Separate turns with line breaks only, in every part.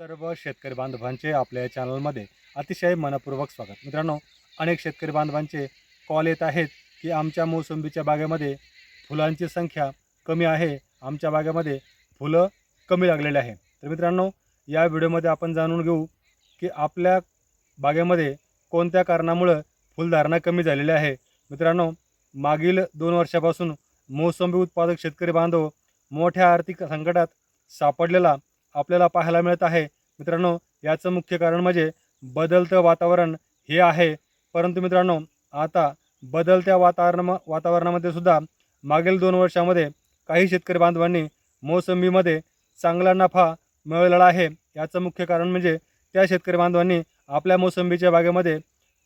सर्व शेतकरी बांधवांचे आपल्या या चॅनलमध्ये अतिशय मनपूर्वक स्वागत. मित्रांनो अनेक शेतकरी बांधवांचे कॉल येत आहेत की आमच्या मोसंबीच्या बागेमध्ये फुलांची संख्या कमी आहे. आमच्या बागेमध्ये फुलं कमी लागलेले आहे. तर मित्रांनो या व्हिडिओमध्ये आपण जाणून घेऊ की आपल्या बागेमध्ये कोणत्या कारणामुळं फुलधारणा कमी झालेली आहे. मित्रांनो मागील दोन वर्षापासून मोसंबी उत्पादक शेतकरी बांधव मोठ्या आर्थिक संकटात सापडलेला आपल्याला पाहायला मिळत आहे. मित्रांनो याचं मुख्य कारण म्हणजे बदलतं वातावरण हे आहे. परंतु मित्रांनो आता बदलत्या वातावरण वातावरणामध्ये सुद्धा मागील दोन वर्षामध्ये काही शेतकरी बांधवांनी मोसंबीमध्ये चांगला नफा मिळवलेला आहे. याचं मुख्य कारण म्हणजे त्या शेतकरी बांधवांनी आपल्या मोसंबीच्या बागेमध्ये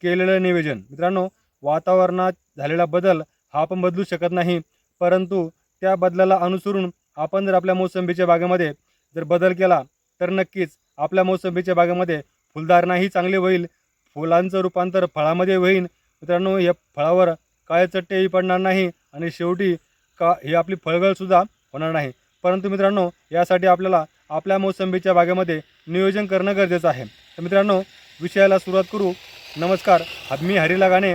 केलेलं नियोजन. मित्रांनो वातावरणात झालेला बदल हा आपण बदलू शकत नाही. परंतु त्या बदलाला अनुसरून आपण जर आपल्या मोसंबीच्या बागेमध्ये जर बदल केला तर नक्कीच आपल्या मोसंबीच्या बागेमध्ये फुलधारणाही चांगली होईल. फुलांचं रूपांतर फळामध्ये होईल. मित्रांनो या फळावर काय चट्टेही पडणार नाही आणि शेवटी का ही आपली फळगळसुद्धा होणार नाही. परंतु मित्रांनो यासाठी आपल्याला आपल्या मोसंबीच्या बागेमध्ये नियोजन करणं गरजेचं आहे. तर मित्रांनो विषयाला सुरुवात करू. नमस्कार मी हरिला गाणे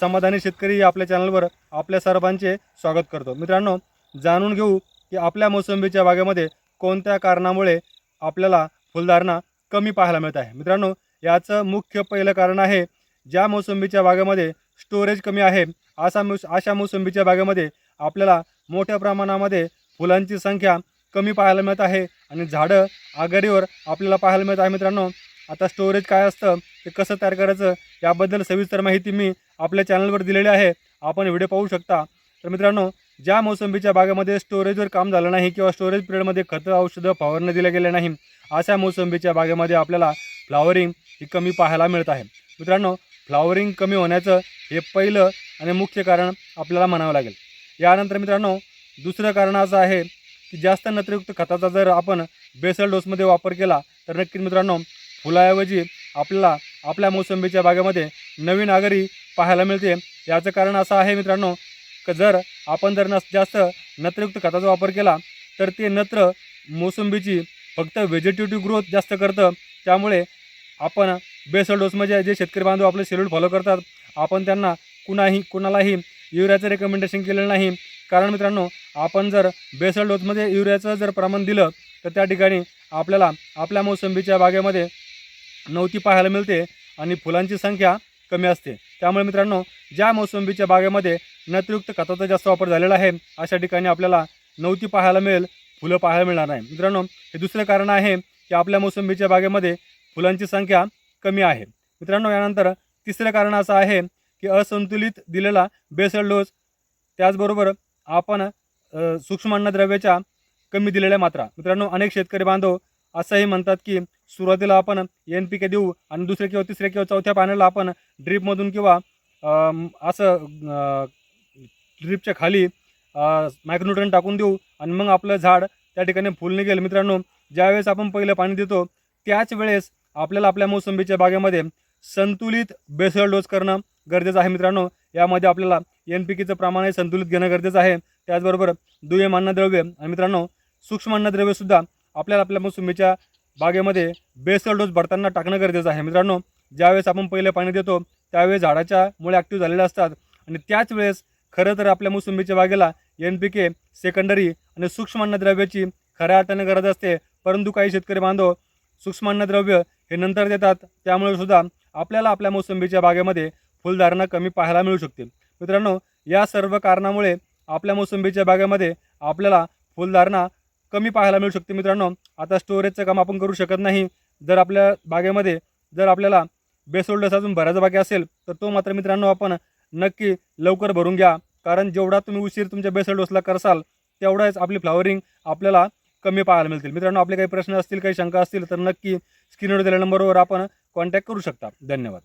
समाधानी शेतकरी या आपल्या चॅनलवर आपल्या सर्वांचे स्वागत करतो. मित्रांनो जाणून घेऊ की आपल्या मोसंबीच्या बागेमध्ये कोणत्या कारणामुळे आपल्याला फुलधारणा कमी पाहायला मिळत आहे? मित्रांनो याचं मुख्य पहिलं कारण आहे ज्या मोसंबीच्या बागेमध्ये स्टोरेज कमी आहे असा मोस अशा मोसंबीच्या बागेमध्ये आपल्याला मोठ्या प्रमाणामध्ये फुलांची संख्या कमी पाहायला मिळत आहे आणि झाडं आघाडीवर आपल्याला पाहायला मिळत आहे. मित्रांनो आता स्टोरेज काय असतं ते कसं तयार करायचं याबद्दल सविस्तर माहिती मी आपल्या चॅनलवर दिलेली आहे. आपण व्हिडिओ पाहू शकता. तर मित्रांनो ज्या मोसंबीच्या बागेमध्ये स्टोरेजवर काम झालं नाही किंवा स्टोरेज पिरियडमध्ये खतं औषधं फवारणी दिल्या गेल्या नाही अशा मोसंबीच्या बागेमध्ये आपल्याला फ्लावरिंग ही कमी पाहायला मिळत आहे. मित्रांनो फ्लावरिंग कमी होण्याचं हे पहिलं आणि मुख्य कारण आपल्याला म्हणावं लागेल. यानंतर मित्रांनो दुसरं कारण असं आहे की जास्त नत्रयुक्त खताचा जर आपण बेसल डोसमध्ये वापर केला तर नक्कीच मित्रांनो फुलाऐवजी आपल्याला आपल्या मोसंबीच्या बागेमध्ये नवीन आगरी पाहायला मिळते. याचं कारण असं आहे मित्रांनो की जर आपण जर नस जास्त नत्रयुक्त खताचा वापर केला तर ते नत्र मोसंबीची फक्त व्हेजिटेटिव्ह ग्रोथ जास्त करतं. त्यामुळे आपण बेसल डोसमध्ये म्हणजे जे शेतकरी बांधव आपले शेड्यूल फॉलो करतात आपण त्यांना कुणाही कुणालाही युरियाचं रेकमेंडेशन केलेलं नाही. कारण मित्रांनो आपण जर बेसल डोसमध्ये युरियाचं जर प्रमाण दिलं तर त्या ठिकाणी आपल्याला आपल्या मोसंबीच्या बागेमध्ये नवती पाहायला मिळते आणि फुलांची संख्या कमी असते. त्यामुळे मित्रांनो ज्या मोसंबीच्या बागेमध्ये नत्रयुक्त खताचा जास्त वापर झालेला आहे. अशा ठिकाणी आपल्याला नवती पाहायला मिळेल फुलं पाहायला मिळणार नाही. मित्रांनो हे दुसरं कारण आहे की आपल्या मोसंबीच्या बागेमध्ये फुलांची संख्या कमी आहे. मित्रांनो यानंतर तिसरं कारण असं आहे की असंतुलित दिलेला बेसल डोस त्याचबरोबर आपण सूक्ष्म अन्नद्रव्याच्या कमी दिलेल्या मात्रा. मित्रांनो अनेक शेतकरी बांधव असंही म्हणतात की सुरुवातीला आपण एन पी के देऊ आणि दुसऱ्या किंवा तिसऱ्या किंवा चौथ्या पाण्याला आपण ड्रीपमधून किंवा असं ड्रीपच्या खाली मायक्रोन्युट्रन टाकून देऊ आणि मग आपलं झाड त्या ठिकाणी फुल निघेल मित्रांनो ज्यावेळेस आपण पहिलं पाणी देतो त्याच वेळेस आपल्याला आपल्या मोसंबीच्या बागेमध्ये संतुलित बेसल डोस करणं गरजेचं आहे. मित्रांनो यामध्ये आपल्याला एन पी केचं प्रमाण हे संतुलित घेणं गरजेचं आहे. त्याचबरोबर दुय्यम अन्नद्रव्य आणि मित्रांनो सूक्ष्म अन्नद्रव्यसुद्धा आपल्याला आपल्या मोसंबीच्या बागेमध्ये बेसल डोस भरताना टाकणं गरजेचं आहे. मित्रांनो ज्यावेळेस आपण पहिले पाणी देतो त्यावेळेस झाडाच्या मुळे ॲक्टिव्ह झालेल्या असतात आणि त्याच वेळेस खरं तर आपल्या मोसंबीच्या बागेला एन पी के सेकंडरी आणि सूक्ष्म अन्नद्रव्याची खऱ्या अर्थाने गरज असते. परंतु काही शेतकरी बांधव सूक्ष्म अन्नद्रव्य हे नंतर देतात. त्यामुळे सुद्धा आपल्याला आपल्या मोसंबीच्या बागेमध्ये फुलधारणा कमी पाहायला मिळू शकते मित्रांनो या सर्व कारणामुळे आपल्या मोसंबीच्या बागेमध्ये आपल्याला फुलधारणा कमी पाहायला मिळू शकते. मित्रांनो आता स्टोरेजचं काम आपण करू शकत नाही. जर आपल्या बागेमध्ये जर आपल्याला बेसोल्डस अजून भरायचा बाकी असेल तर तो मात्र मित्रांनो आपण नक्की लवकर भरून घ्या. कारण जेवढा तुम्ही उशीर तुमच्या बेसल डोसला करसाल तेवढाच आपली फ्लॉवरिंग आपल्याला कमी पाहायला मिळतील. मित्रांनो आपले काही प्रश्न असतील काही शंका असतील तर नक्की स्क्रीनवर दिलेल्या नंबरवर आपण कॉन्टॅक्ट करू शकता. धन्यवाद.